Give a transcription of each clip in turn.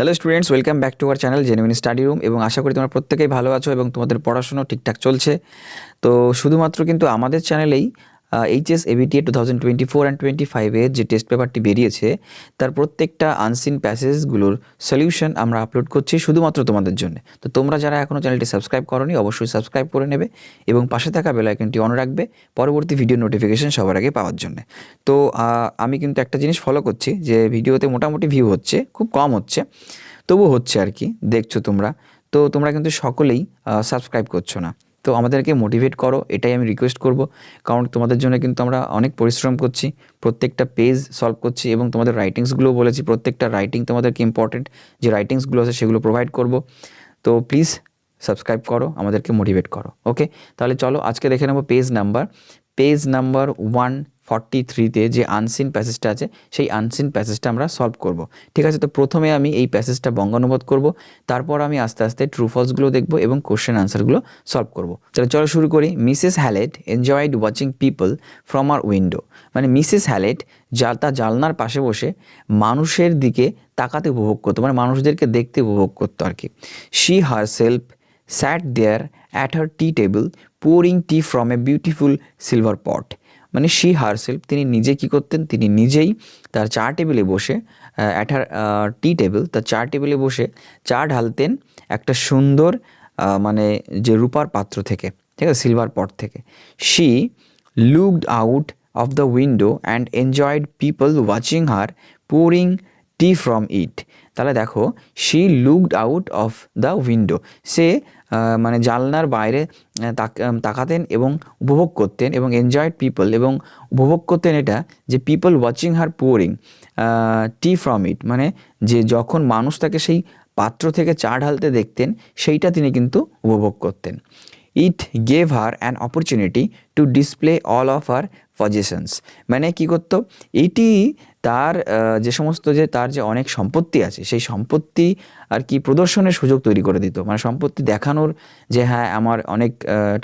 Hello students welcome back to our channel genuine study room এবং আশা করি তোমরা প্রত্যেকেই ভালো আছো এবং তোমাদের পড়াশুনো ঠিকঠাক চলছে। তো শুধুমাত্র কিন্তু আমাদের চ্যানেলেই HS ABTA two thousand twenty four and twenty ফাইভের যে টেস্ট পেপারটি বেরিয়েছে, তার প্রত্যেকটা আনসিন প্যাসেজগুলোর সলিউশন আমরা আপলোড করছি শুধুমাত্র তোমাদের জন্য। তো তোমরা যারা এখনও চ্যানেলটি সাবস্ক্রাইব করনি, অবশ্যই সাবস্ক্রাইব করে নেবে এবং পাশে থাকা বেল আইকনটি অন রাখবে পরবর্তী ভিডিও নোটিফিকেশন সবার আগে পাওয়ার জন্য। তো আমি কিন্তু একটা জিনিস ফলো করছি যে ভিডিওতে মোটামুটি ভিউ হচ্ছে, খুব কম হচ্ছে তবু হচ্ছে আর কি, দেখছ তোমরা। তো তোমরা কিন্তু সকলেই সাবস্ক্রাইব করছ না। তো আমাদেরকে মোটিভেট করো, এটাই আমি রিকোয়েস্ট করব। কারণ তোমাদের জন্য কিন্তু আমরা অনেক পরিশ্রম করছি, প্রত্যেকটা পেজ সলভ করছি এবং তোমাদের রাইটিংসগুলোও বলেছি, প্রত্যেকটা রাইটিং তোমাদেরকে ইম্পর্টেন্ট যে রাইটিংসগুলো আছে সেগুলো প্রোভাইড করব। তো প্লিজ সাবস্ক্রাইব করো, আমাদেরকে মোটিভেট করো ওকে তাহলে চলো আজকে দেখে নেব page number page number one forty থ্রিতে যে আনসিন প্যাসেজটা আছে, সেই আনসিন প্যাসেজটা আমরা সলভ করব। ঠিক আছে, তো প্রথমে আমি এই প্যাসেজটা বঙ্গানুবাদ করব, তারপর আমি আস্তে আস্তে ট্রু ফলসগুলো দেখব এবং কোশ্চেন আনসারগুলো সলভ করব। তাহলে চলো শুরু করি। Mrs Hallett enjoyed watching people from her window মানে মিসেস হ্যালেট যা তার জালনার পাশে বসে মানুষের দিকে তাকাতে উপভোগ করতো মানে মানুষদেরকে দেখতে উপভোগ করতো আর কি। She herself sat there at her tea table pouring tea from a beautiful silver pot মানে শি হারসেলফ তিনি নিজে কি করতেন, তিনি নিজেই তার চা টেবিলে বসে অ্যাট টি টেবিল তার চা টেবিলে বসে চা ঢালতেন একটা সুন্দর মানে যে রূপার পাত্র থেকে, ঠিক আছে সিলভার পট থেকে। She looked out of the window and enjoyed people watching her pouring tea from it তাহলে দেখো she looked out of the window সে মানে জানলার বাইরে তাকাতেন এবং উপভোগ করতেন এবং এনজয়েড পিপল এবং উপভোগ করতেন এটা যে people watching her pouring tea from it মানে যে যখন মানুষ তাকে সেই পাত্র থেকে চা ঢালতে দেখতেন, সেইটা তিনি কিন্তু উপভোগ করতেন। It gave her an opportunity to display all of her possessions মানে কি করতো? এইটি তার যে সমস্ত যে তার যে অনেক সম্পত্তি আছে, সেই সম্পত্তি আর কি প্রদর্শনের সুযোগ তৈরি করে দিত। মানে সম্পত্তি দেখানোর যে হ্যাঁ আমার অনেক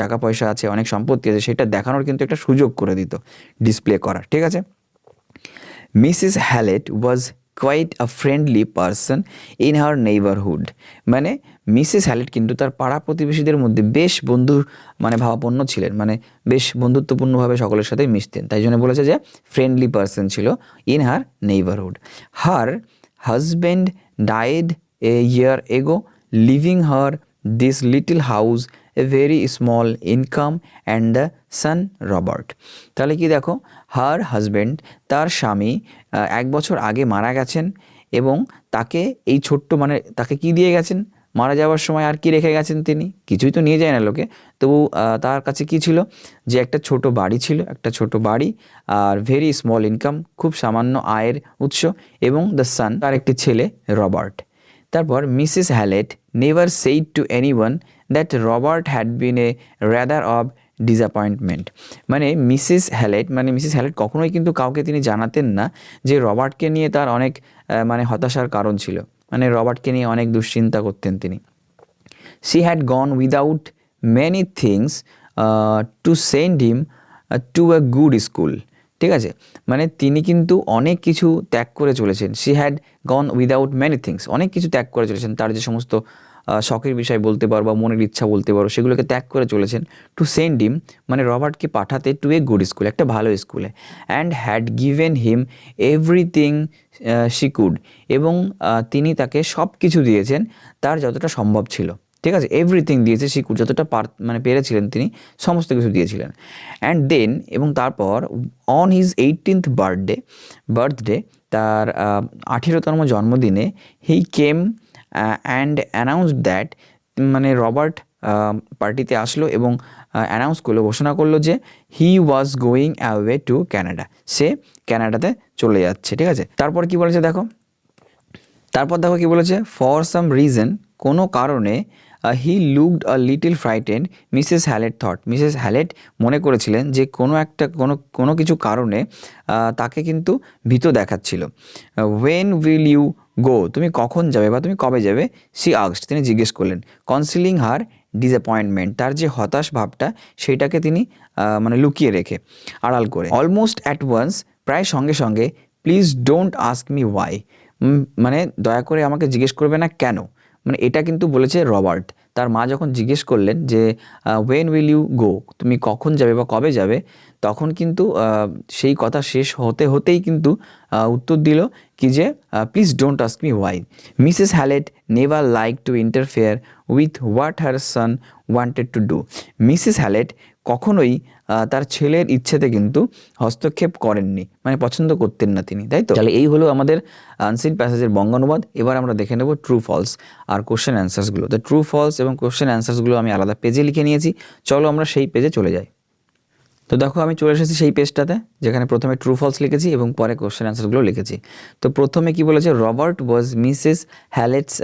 টাকা পয়সা আছে, অনেক সম্পত্তি আছে, সেটা দেখানোর কিন্তু একটা সুযোগ করে দিত ডিসপ্লে করার, ঠিক আছে? Mrs Hallett was quite a friendly person in her neighbourhood মানে মিসেস হ্যালেট কিন্তু তার পাড়া প্রতিবেশীদের মধ্যে বেশ বন্ধু মানে ভাবাপন্ন ছিলেন। মানে বেশ বন্ধুত্বপূর্ণভাবে সকলের সাথে মিশতেন। তাই জন্য বলেছে যে ফ্রেন্ডলি পারসন ছিল in her neighbourhood her husband died a year ago living her this little house a very small income and the son Robert তাহলে কি দেখো? হার হাজব্যান্ড তার স্বামী এক বছর আগে মারা গেছেন এবং তাকে এই ছোট্ট মানে তাকে কি দিয়ে গেছেন? মারা যাওয়ার সময় আর কি রেখে গেছেন তিনি? কিছুই তো নিয়ে যায় না লোকে। তবু তার কাছে কি ছিল? যে একটা ছোট বাড়ি ছিল, একটা ছোট বাড়ি, আর ভেরি স্মল ইনকাম খুব সামান্য আয়ের উৎস এবং দ্য সান তার একটি ছেলে রবার্ট তারপর Mrs Hallett never said to anyone that Robert had been a rather of disappointment মানে মিসেস হ্যালেট মানে মিসেস হ্যালেট কখনোই কিন্তু কাউকে তিনি জানাতেন না যে রবার্টকে নিয়ে তার অনেক মানে হতাশার কারণ ছিল। মানে রবার্টকে নিয়ে অনেক দুশ্চিন্তা করতেন তিনি। She had gone without many things to send him to uh, good school ঠিক আছে? মানে তিনি কিন্তু অনেক কিছু ত্যাগ করে চলেছেন। She had gone without many things অনেক কিছু ত্যাগ করে চলেছেন। তার যে সমস্ত শখের বিষয় বলতে পারো বা মনের ইচ্ছা বলতে পারো, সেগুলোকে ত্যাগ করে চলেছেন টু সেন্ড হিম মানে রবার্টকে পাঠাতে টু এ গুড স্কুল, একটা ভালো স্কুলে and had given him everything she could, এবং তিনি তাকে সব কিছু দিয়েছেন, তার যতটা সম্ভব ছিল, ঠিক আছে? এভরিথিং দিয়েছে শিকু যতটা পার মানে পেরেছিলেন তিনি, সমস্ত কিছু দিয়েছিলেন। অ্যান্ড দেন, এবং তারপর, on his eighteenth birthday birthday, তার আঠেরোতম জন্মদিনে, he came and announce that মানে রবার্ট পার্টিতে আসলো এবং অ্যানাউন্স করল, ঘোষণা করল যে he was going away to Canada সে ক্যানাডাতে চলে যাচ্ছে, ঠিক আছে? তারপর কি বলেছে দেখো? তারপর দেখো কি বলেছে? ফর সাম রিজন কোনো কারণে he looked a little frightened Mrs Hallett thought Mrs Hallett মনে করেছিলেন যে কোনো একটা, কোনো কোনো কিছু কারণে তাকে কিন্তু ভীত দেখাচ্ছিল। ওয়েন উইল ইউ গো, তুমি কখন যাবে বা তুমি কবে যাবে? সি আগস্ট তিনি জিজ্ঞেস করলেন। কনসিলিং হার ডিসঅ্যাপয়েন্টমেন্ট, তার যে হতাশ ভাবটা সেইটাকে তিনি মানে লুকিয়ে রেখে আড়াল করে। অলমোস্ট অ্যাট ওয়ান্স, প্রায় সঙ্গে সঙ্গে, please don't ask me why মানে দয়া করে আমাকে জিজ্ঞেস করবে না কেন? মানে এটা কিন্তু বলেছে রবার্ট। তার মা যখন জিজ্ঞেস করলেন যে ওয়েন উইল ইউ গো তুমি কখন যাবে বা কবে যাবে? তখন কিন্তু সেই কথা শেষ হতে হতেই কিন্তু উত্তর দিল কি যে please don't ask me why Mrs Hallett never like to interfere with what her son wanted to do Mrs Hallett কখনোই তার ছেলের ইচ্ছেতে কিন্তু হস্তক্ষেপ করেননি। মানে পছন্দ করতেন না তিনি, তাই তো? তাহলে এই হলো আমাদের আনসিন প্যাসেজের বঙ্গানুবাদ। এবার আমরা দেখে নেব ট্রু ফলস আর কোশ্চেন অ্যান্সার্সগুলো তো ট্রু ফলস এবং কোশ্চেন অ্যান্সার্সগুলো আমি আলাদা পেজে লিখে নিয়েছি। চলো আমরা সেই পেজে চলে যাই। তো দেখো, আমি চলে এসেছি সেই পেজটাতে, যেখানে প্রথমে ট্রু ফলস লিখেছি এবং পরে কোশ্চেন অ্যান্সারগুলো লিখেছি। তো প্রথমে কি বলেছে? রবার্ট ওয়াজ মিসেস হ্যালেটস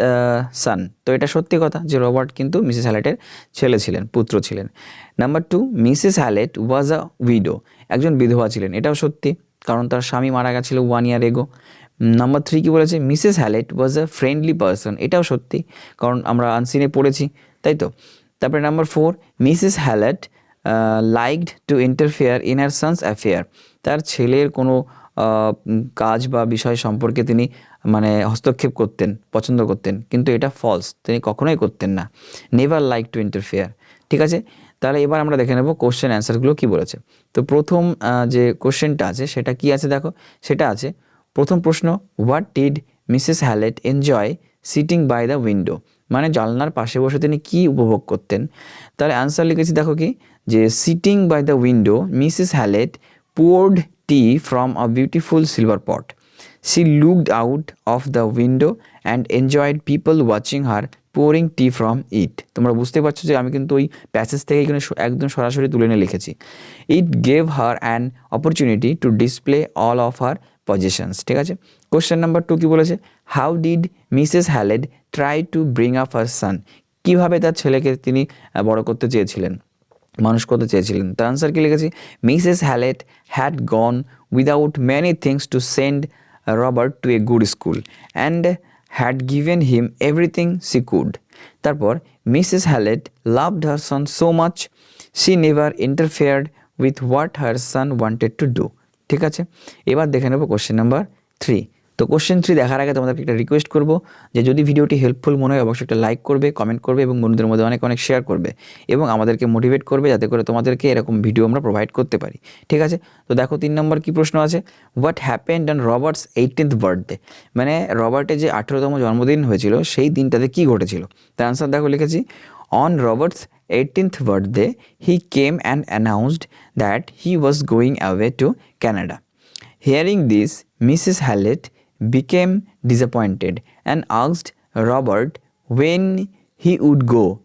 সান তো এটা সত্যি কথা যে রবার্ট কিন্তু মিসেস হ্যালেটের ছেলে ছিলেন, পুত্র ছিলেন। Number two Mrs Hallett was a widow একজন বিধবা ছিলেন, এটাও সত্যি, কারণ তার স্বামী মারা গেছিল ওয়ান ইয়ার এগো নাম্বার থ্রি কি বলেছে? Mrs Hallett was a friendly person এটাও সত্যি, কারণ আমরা আনসিনে পড়েছি, তাই তো? তারপরে number four Mrs Hallett liked to interfere in her son's affair তার ছেলের কোনো কাজ বা বিষয় সম্পর্কে তিনি মানে হস্তক্ষেপ করতেন, পছন্দ করতেন, কিন্তু এটা ফলস তিনি কখনোই করতেন না। নেভার লাইক টু ইন্টারফেয়ার ঠিক আছে? তাহলে এবার আমরা দেখে নেব কোশ্চেন অ্যান্সারগুলো কি বলেছে। তো প্রথম যে কোশ্চেনটা আছে, সেটা কি আছে দেখো? সেটা আছে, প্রথম প্রশ্ন what did Mrs Hallett enjoy sitting by the window মানে জানলার পাশে বসে তিনি কি উপভোগ করতেন? তাহলে অ্যান্সার লিখেছি দেখো কি, যে sitting by the window Mrs Hallett poured tea from a beautiful silver pot she looked out of the window and enjoyed people watching her pouring tea from it তোমরা বুঝতে পারছ যে আমি কিন্তু ওই প্যাসেজ থেকে এখানে একদম সরাসরি তুলে নিয়ে লিখেছি। It gave her an opportunity to display all of her possessions ঠিক আছে? কোশ্চেন নাম্বার টু কি বলেছে? How did Mrs Hallett try to bring up her son কীভাবে তার ছেলেকে তিনি বড় করতে চেয়েছিলেন? মানুষ করতে চেয়েছিলেন? তার আনসার কি লিখেছি? Mrs Hallett had gone without many things to send Robert to a good school and had given him everything she could তারপর Mrs Hallett loved her son so much she never interfered with what her son wanted to do ঠিক আছে? এবার দেখে নেব question number three তো question three দেখার আগে তোমাদেরকে একটা রিকোয়েস্ট করব যে যদি ভিডিওটি হেল্পফুল মনে হয়, অবশ্যই একটা লাইক করবে কমেন্ট করবে এবং বন্ধুদের মধ্যে অনেক অনেক শেয়ার করবে এবং আমাদেরকে মোটিভেট করবে যাতে করে তোমাদেরকে এরকম ভিডিও আমরা প্রোভাইড করতে পারি। ঠিক আছে? তো দেখো তিন নম্বর কি প্রশ্ন আছে? What happened on Robert's eighteenth birthday মানে রবার্টের যে আঠেরোতম জন্মদিন হয়েছিল, সেই দিনটাতে কি ঘটেছিল? তার আনসার দেখো লিখেছি। On Robert's eighteenth birthday he came and announced that he was going away to Canada Hearing this, Mrs. Hallett became disappointed and asked Robert when he would go.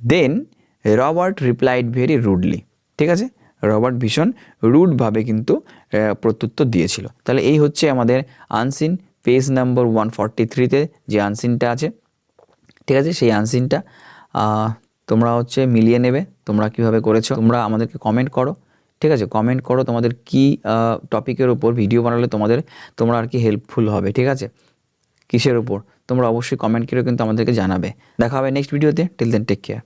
Then Robert replied very rudely. ঠিক আছে Robert ভীষণ রুডভাবে কিন্তু প্রত্যুত্তর দিয়েছিল তাহলে এই হচ্ছে আমাদের unseen page number one forty থ্রিতে যে আনসিনটা আছে ঠিক আছে সেই আনসিনটা তোমরা হচ্ছে মিলিয়ে নেবে, তোমরা কীভাবে করেছ, তোমরা আমাদেরকে কমেন্ট করো, ঠিক আছে? কমেন্ট করো তোমাদের কি টপিকের উপর ভিডিও বানালে তোমাদের, তোমরা আর কি হেল্পফুল হবে, ঠিক আছে? কিসের উপর? তোমরা অবশ্যই কমেন্ট করে, কিন্তু আমাদেরকে জানাবে। দেখা হবে নেক্সট ভিডিওতে টিল দেন টেক কেয়ার